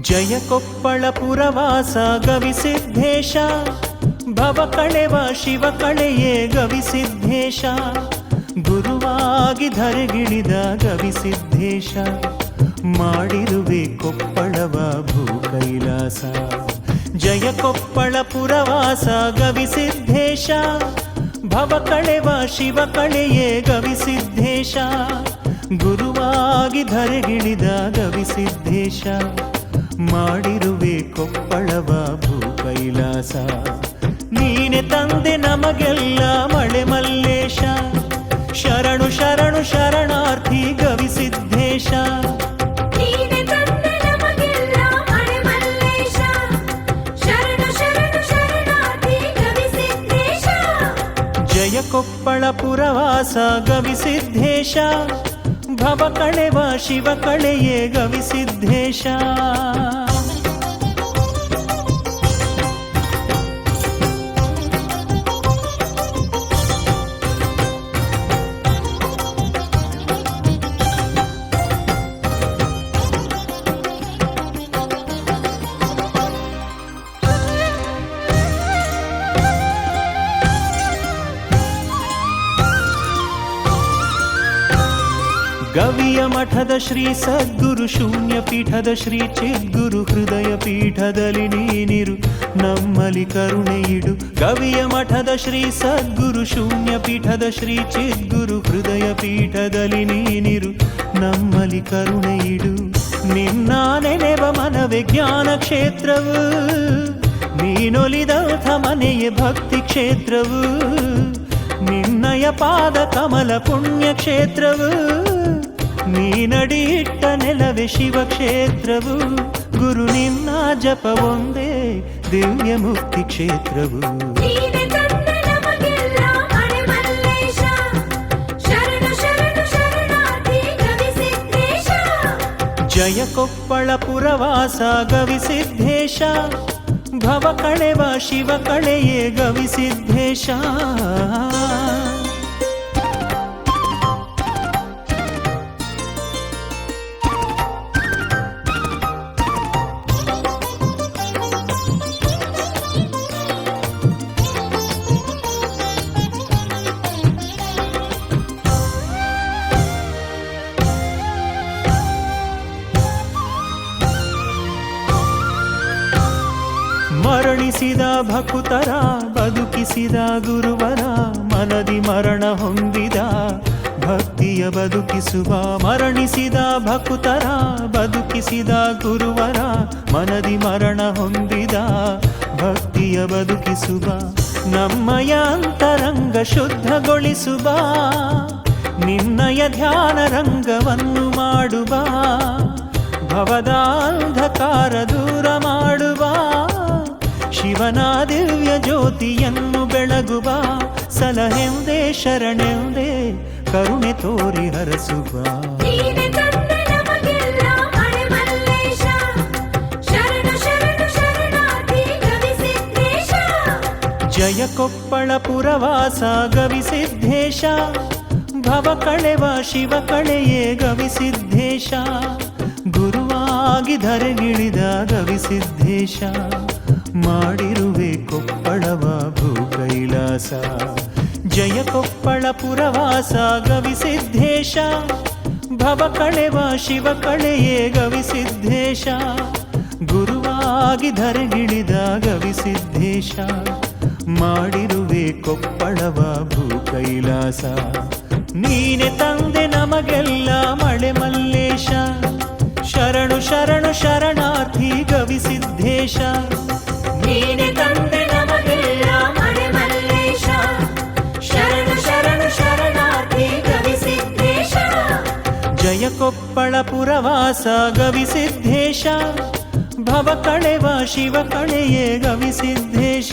ಜಯ ಕೊಪ್ಪಳ ಪುರವಾಸ ಗವಿಸಿದ್ದೇಶ, ಭವ ಕಳೆವ ಶಿವ ಕಳೆಯೇ ಗವಿಸಿದ್ದೇಶ, ಗುರುವಾಗಿ ಧರೆಗಿಳಿದ ಗವಿಸಿದ್ದೇಶ, ಮಾಡಿರುವೆ ಕೊಪ್ಪಳವ ಭೂ ಕೈಲಾಸ ಜಯ ಕೊಪ್ಪಳ ಪುರವಾಸ ಗವಿಸಿದ್ದೇಶ, ಭವ ಕಳೆವ ಶಿವ ಕಳೆಯೇ ಗವಿಸಿದ್ದೇಶ, ಗುರುವಾಗಿ ಧರೆಗಿಳಿದ ಗವಿಸಿದ್ದೇಶ. ಮಾಡಿರುವೆ ಕೊಪ್ಪಳವ ಭೂ ಕೈಲಾಸ ನೀನೆ ತಂದೆ ನಮಗೆಲ್ಲ ಮಳೆ ಮಲ್ಲೇಶ. ಶರಣು ಶರಣು ಶರಣಾರ್ಥಿ ಗವಿಸಿದ್ದೇಶ ನೀನೆ ತಂದೆ ನಮಗೆಲ್ಲ ಮಳೆ ಮಲ್ಲೇಶ. ಶರಣ ಶರಣ ಶರಣಾರ್ಥಿ ಗವಿಸಿದ್ದೇಶ ಜಯ ಕೊಪ್ಪಳ ಪುರವಾಸ ಗವಿಸಿದ್ದೇಶ ಭವ ಕಳೆವ ಶಿವ ಕಳೆಯೇ ಗವಿಸಿದ್ದೇಶ. ಗವಿಯ ಮಠದ ಶ್ರೀ ಸದ್ಗುರು ಶೂನ್ಯ ಪೀಠದ ಶ್ರೀ ಚಿದ್ಗುರು ಹೃದಯ ಪೀಠದಲ್ಲಿ ನೀನಿರು ನಮ್ಮಲಿ ಕರುಣೆ ಇಡು ಗವಿಯ ಮಠದ ಶ್ರೀ ಸದ್ಗುರು ಶೂನ್ಯ ಪೀಠದ ಶ್ರೀ ಚಿದ್ಗುರು ಹೃದಯ ಪೀಠದಲ್ಲಿ ನೀನಿರು ನಮ್ಮಲಿ ಕರುಣೆ ಇಡು ನಿನ್ನ ನೆನೆವ ಮನವೇ ಜ್ಞಾನ ಕ್ಷೇತ್ರವು ನೀನೊಲಿದಂಥ ಮನೆಯೇ ಭಕ್ತಿ ಕ್ಷೇತ್ರವು ನಿನ್ನಯ ಪಾದ ಕಮಲ ಪುಣ್ಯ ಕ್ಷೇತ್ರವು ನೀನಡಿಯಿಟ್ಟ ನೆಲವೇ ಶಿವಕ್ಷೇತ್ರವು ಗುರು ನಿನ್ನ ಜಪ ಒಂದೇ ದಿವ್ಯ ಮುಕ್ತಿ ಕ್ಷೇತ್ರವು ನೀನೆ ತಂದೆ ನಮಗೆಲ್ಲ ಮಳೆ ಮಲ್ಲೇಶ ಶರಣ ಶರಣ ಶರಣಾರ್ಥಿ ಗವಿಸಿದ್ದೇಶ ಜಯ ಕೊಪ್ಪಳ ಪುರವಾಸ ಗವಿಸಿದ್ದೇಶ ಭವ ಕಳೆವ ಶಿವ ಕಳೆಯೇ ಗವಿಸಿದ್ದೇಶ ಮರಣಿಸಿದ ಭಕುತರ, ಬದುಕಿಸಿದ ಗುರುವರ, ಮನದಿ ಮರಣ ಹೊಂದಿದ, ಭಕ್ತಿಯ ಬದುಕಿಸುವ, ಮರಣಿಸಿದ ಭಕುತರ, ಬದುಕಿಸಿದ ಗುರುವರ, ಮನದಿ ಮರಣ ಹೊಂದಿದ, ಭಕ್ತಿಯ ಬದುಕಿಸುವ, ನಮ್ಮಯ ಅಂತರಂಗ ಶುದ್ಧಗೊಳಿಸುವ, ನಿನ್ನಯ ಧ್ಯಾನ ರಂಗವನ್ನು ಮಾಡುವ, ಭವದಾಂಧಕಾರದು ಶಿವನ ದಿವ್ಯ ಜ್ಯೋತಿಯನ್ನು ಬೆಳಗುವ ಸಲಹೆಂದೇ ಶರಣೆಂದೇ ಕರುಣೆ ತೋರಿ ಹರಸುವ. ಜಯ ಕೊಪ್ಪಳ ಪುರವಾಸ ಗವಿಸಿದ್ದೇಶ ಭವ ಕಳೆವ ಶಿವ ಕಳೆಯೇ ಗವಿಸಿದ್ದೇಶ ಗುರುವಾಗಿ ಧರೆಗಿಳಿದ ಗವಿಸಿದ್ದೇಶ ಮಾಡಿರುವೆ ಕೊಪ್ಪಳವ ಭೂ ಕೈಲಾಸ ಜಯ ಕೊಪ್ಪಳ ಪುರವಾಸ, ಗವಿಸಿದ್ದೇಶ. ಭವ ಕಳೆವ ಶಿವ ಕಳೆಯೇ, ಗವಿಸಿದ್ದೇಶ. ಗುರುವಾಗಿ ಧರೆಗಿಳಿದ, ಗವಿಸಿದ್ದೇಶ. ಮಾಡಿರುವೆ ಕೊಪ್ಪಳವ ಭೂ ಕೈಲಾಸ ನೀನೆ ತಂದೆ ನಮಗೆಲ್ಲ ಮಳೆ ಮಲ್ಲೇಶ. ಶರಣು ಶರಣು, ಶರಣಾರ್ಥಿ, ಗವಿಸಿದ್ದೇಶ. ಜಯ ಕೊಪ್ಪಳ ಪುರವಾಸ ಗವಿಸಿದ್ದೇಶ ಭವ ಕಳೆವ ಶಿವ ಕಳೆಯೇ ಗವಿಸಿದ್ದೇಶ.